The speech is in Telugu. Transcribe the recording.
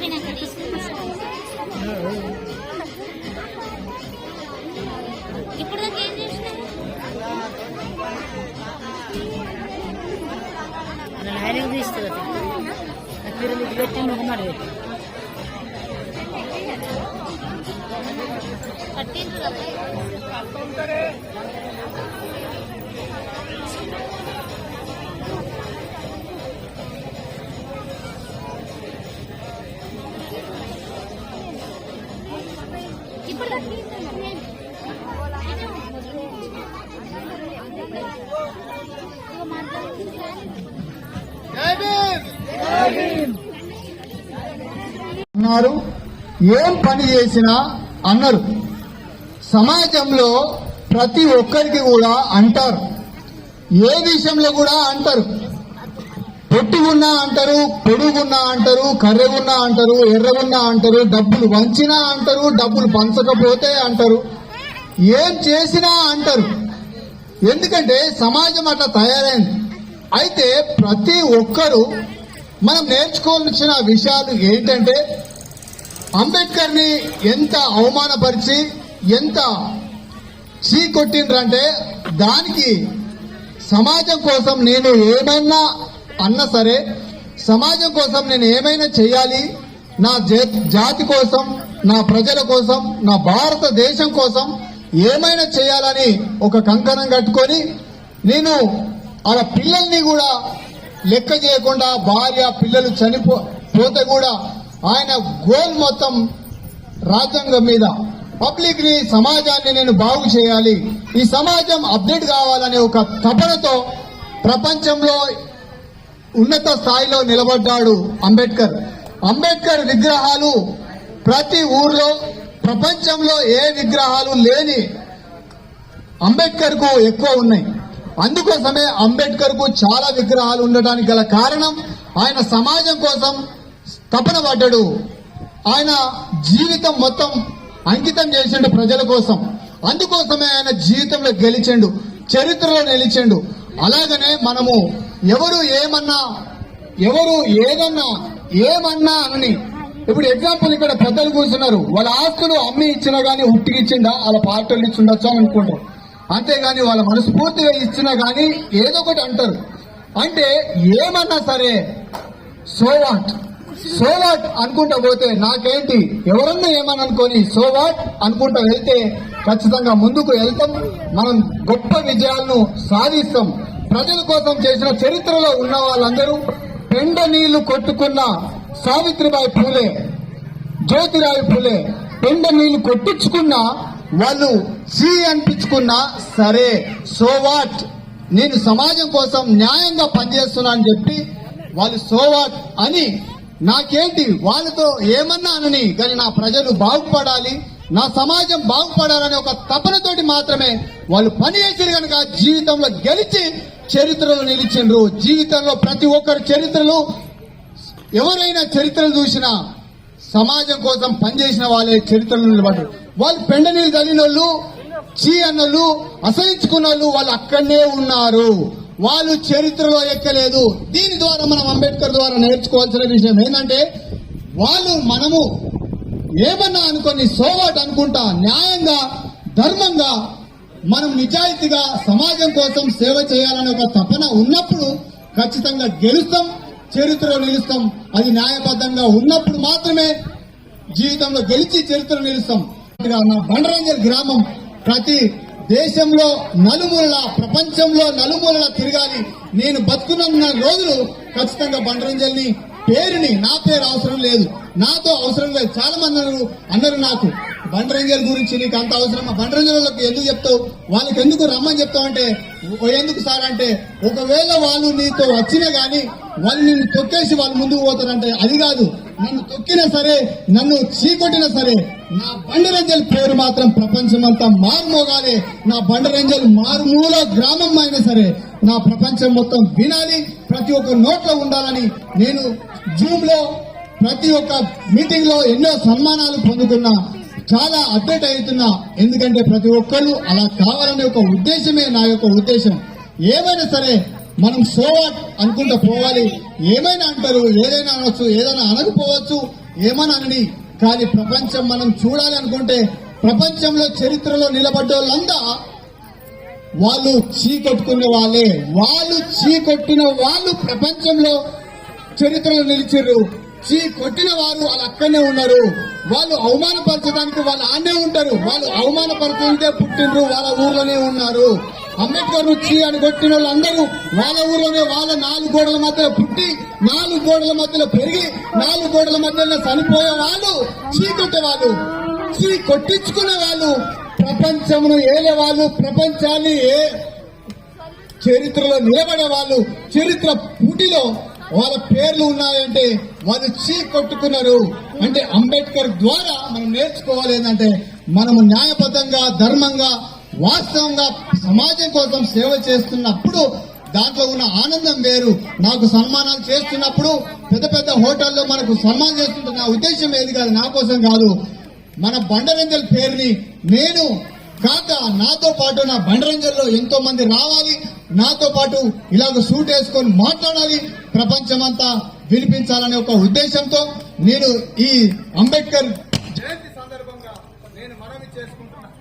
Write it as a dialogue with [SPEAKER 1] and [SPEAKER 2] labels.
[SPEAKER 1] అయిపోయినాక ఇప్పుడు దాకా ఏం చేసినావు?
[SPEAKER 2] తీస్తుంది పిరమిడ్ పెట్టి ముఖమాట పెట్టి
[SPEAKER 3] అన్నారు. ఏం పని చేసినా అన్నారు. సమాజంలో ప్రతి ఒక్కరికి కూడా అంటారు. ఏ విషయంలో కూడా అంటారు. పొట్టుగున్నా అంటారు పొడుగున్నా అంటారు కర్రెగున్నా అంటారు ఎర్రగున్నా అంటారు డబ్బులు వంచినా అంటారు డబ్బులు పంచకపోతే అంటారు. ఏం చేసినా అంటారు. ఎందుకంటే సమాజం అట్లా తయారైంది. అయితే ప్రతి ఒక్కరూ మనం నేర్చుకోవాల్సిన విషయాలు ఏంటంటే అంబేద్కర్ని ఎంత అవమానపరిచి ఎంత చీ కొట్టిండ్రంటే దానికి సమాజం కోసం నేను ఏమైనా అన్నా సరే సమాజం కోసం నేను ఏమైనా చేయాలి నా జాతి కోసం నా ప్రజల కోసం నా భారతదేశం కోసం ఏమైనా చేయాలని ఒక కంకణం కట్టుకొని నేను ఆ పిల్లల్ని కూడా లెక్క చేయకుండా భార్య పిల్లలు చనిపో పోతే కూడా ఆయన గోల్ మొత్తం రాజ్యాంగం మీద. పబ్లిక్ని సమాజాన్ని నేను బాగు చేయాలి. ఈ సమాజం అప్డేట్ కావాలనే ఒక తపనతో ప్రపంచంలో ఉన్నత స్థాయిలో నిలబడ్డాడు అంబేద్కర్. అంబేద్కర్ విగ్రహాలు ప్రతి ఊర్లో ప్రపంచంలో ఏ విగ్రహాలు లేని అంబేద్కర్కు ఎక్కువ ఉన్నాయి. అందుకోసమే అంబేద్కర్కు చాలా విగ్రహాలు ఉండటానికి గల కారణం ఆయన సమాజం కోసం తపన పడ్డాడు. ఆయన జీవితం మొత్తం అంకితం చేసిండు ప్రజల కోసం. అందుకోసమే ఆయన జీవితంలో గెలిచిండు చరిత్రలో నిలిచిండు. అలాగనే మనము ఎవరు ఏమన్నా ఎవరు ఏదన్నా ఏమన్నా అని ఇప్పుడు ఎగ్జాంపుల్ ఇక్కడ పెద్దలు కూర్చున్నారు. వాళ్ళ ఆస్తులు అమ్మి ఇచ్చినా గానీ ఉట్టికి ఇచ్చిండా వాళ్ళ పార్టీలు ఇచ్చిండొచ్చు అనుకుంటారు. అంతేగాని వాళ్ళ మనస్ఫూర్తిగా ఇచ్చినా కానీ ఏదో ఒకటి అంటారు. అంటే ఏమన్నా సరే సో వాట్ సో వాట్ అనుకుంటా పోతే నాకేంటి? ఎవరన్నా ఏమని అనుకొని సో వాట్ అనుకుంటా వెళ్తే ఖచ్చితంగా ముందుకు వెళ్తాం. మనం గొప్ప విజయాలను సాధిస్తాం. ప్రజల కోసం చేసిన చరిత్రలో ఉన్న వాళ్ళందరూ పెండ నీళ్ళు కొట్టుకున్న సావిత్రిబాయి పూలే జ్యోతిరావు పూలే పెండ నీళ్ళు కొట్టించుకున్న వాళ్ళు సి అనిపించుకున్నా సరే సో వాట్? నేను సమాజం కోసం న్యాయంగా పనిచేస్తున్నా అని చెప్పి వాళ్ళు సో వాట్ అని నాకేంటి? వాళ్ళతో ఏమన్నా అనని కానీ నా ప్రజలు బాగుపడాలి నా సమాజం బాగుపడాలనే ఒక తపనతోటి మాత్రమే వాళ్ళు పని చేసారు కనుక జీవితంలో గెలిచి చరిత్రలో నిలిచిండ్రు. జీవితంలో ప్రతి ఒక్కరి చరిత్రలు ఎవరైనా చరిత్రలు చూసినా సమాజం కోసం పనిచేసిన వాళ్ళే చరిత్రలు నిలబడ్డారు. వాళ్ళు పెండ నీళ్ళు కలిగిన వాళ్ళు చీ అన్నోళ్ళు అసహించుకున్న వాళ్ళు వాళ్ళు అక్కడనే ఉన్నారు. వాళ్ళు చరిత్రలో ఎక్కలేదు. దీని ద్వారా మనం అంబేద్కర్ ద్వారా నేర్చుకోవాల్సిన విషయం ఏంటంటే వాళ్ళు మనము ఏమన్నా అనుకొని సోవాట్ అనుకుంటా న్యాయంగా ధర్మంగా మనం నిజాయితీగా సమాజం కోసం సేవ చేయాలనే ఒక తపన ఉన్నప్పుడు ఖచ్చితంగా గెలుస్తాం చరిత్రలో నిలుస్తాం. అది న్యాయబద్ధంగా ఉన్నప్పుడు మాత్రమే జీవితంలో గెలిచి చరిత్రలో నిలుస్తాం. నా బండరంజల్ గ్రామం ప్రతి దేశంలో నలుమూలల ప్రపంచంలో నలుమూలల తిరగాలి. నేను బతుకున్న రోజులు ఖచ్చితంగా బండరంజల్ని పేరుని నా పేరు అవసరం లేదు. నాతో అవసరం లేదు. చాలా మంది అన్నారు అన్నారు నాకు బండరంజల్ గురించి నీకు అంత అవసరమా? బండరంజలకు ఎందుకు చెప్తావు? వాళ్ళకి ఎందుకు రమ్మని చెప్తావు అంటే ఎందుకు సార్? అంటే ఒకవేళ వాళ్ళు నీతో వచ్చినా గానీ వాళ్ళు నిన్ను తొక్కేసి వాళ్ళు ముందుకు పోతారంటే అది కాదు. నన్ను తొక్కినా సరే నన్ను చీకొట్టినా సరే నా బండరంజల్ పేరు మాత్రం ప్రపంచమంతా మారుమోగాలి. నా బండరంజల్ మారుమూల గ్రామం అయినా సరే నా ప్రపంచం మొత్తం వినాలి. ప్రతి ఒక్క నోట్లో ఉండాలని నేను జూమ్లో ప్రతి ఒక్క మీటింగ్లో ఎన్నో సన్మానాలు పొందుతున్నా చాలా అప్డేట్ అవుతున్నా. ఎందుకంటే ప్రతి ఒక్కరు అలా కావాలనే ఒక ఉద్దేశమే నా యొక్క ఉద్దేశం. ఏమైనా సరే మనం సోవాట్ అనుకుంటూ పోవాలి. ఏమైనా అంటారు? ఏదైనా అనొచ్చు ఏదైనా అనకపోవచ్చు అనని. కానీ ప్రపంచం మనం చూడాలి అనుకుంటే ప్రపంచంలో చరిత్రలో నిలబడ్డ వాళ్ళంతా వాళ్ళు చీకొట్టుకున్న వాళ్ళే. వాళ్ళు చీకొట్టిన వాళ్ళు ప్రపంచంలో చరిత్రలో నిలిచిర్రు. చీ కొట్టిన వారు వాళ్ళు అక్కడనే ఉన్నారు. వాళ్ళు అవమానపరచడానికి వాళ్ళు ఆనే ఉంటారు. వాళ్ళు అవమానపరచుకుంటే పుట్టినరు వాళ్ళ ఊర్లోనే ఉన్నారు. అంబేద్కర్ రుచి అని కొట్టిన వాళ్ళందరూ వాళ్ళ ఊర్లోనే వాళ్ళ నాలుగు గోడల మధ్యలో పుట్టి నాలుగు గోడల మధ్యలో పెరిగి నాలుగు గోడల మధ్యలో చనిపోయే వాళ్ళు చీ కొట్టే వాళ్ళు చీ కొట్టించుకునే వాళ్ళు ప్రపంచమును ఏలే వాళ్ళు ప్రపంచాన్ని ఏ చరిత్రలో నిలబడే వాళ్ళు చరిత్ర పుటిలో వాళ్ళ పేర్లు ఉన్నాయంటే వాళ్ళు చీ కొట్టుకున్నారు. అంటే అంబేద్కర్ ద్వారా మనం నేర్చుకోవాలి ఏంటంటే మనము న్యాయబద్ధంగా ధర్మంగా వాస్తవంగా సమాజం కోసం సేవ చేస్తున్నప్పుడు దాంట్లో ఉన్న ఆనందం వేరు. నాకు సన్మానాలు చేస్తున్నప్పుడు పెద్ద పెద్ద హోటల్లో మనకు సన్మానం చేస్తుంటే నా ఉద్దేశం ఏది కాదు నా కోసం కాదు. మన బండరంజల్ పేరుని నేను కాక నాతో పాటు నా బండరంజల్లో ఎంతో మంది రావాలి. నాతో పాటు ఇలాగ సూట్ వేసుకొని మాట్లాడాలి. ప్రపంచమంతా వినిపించాలనే ఒక ఉద్దేశంతో నేను ఈ అంబేద్కర్ జయంతి సందర్భంగా నేను మనవి చేసుకుంటున్నాను.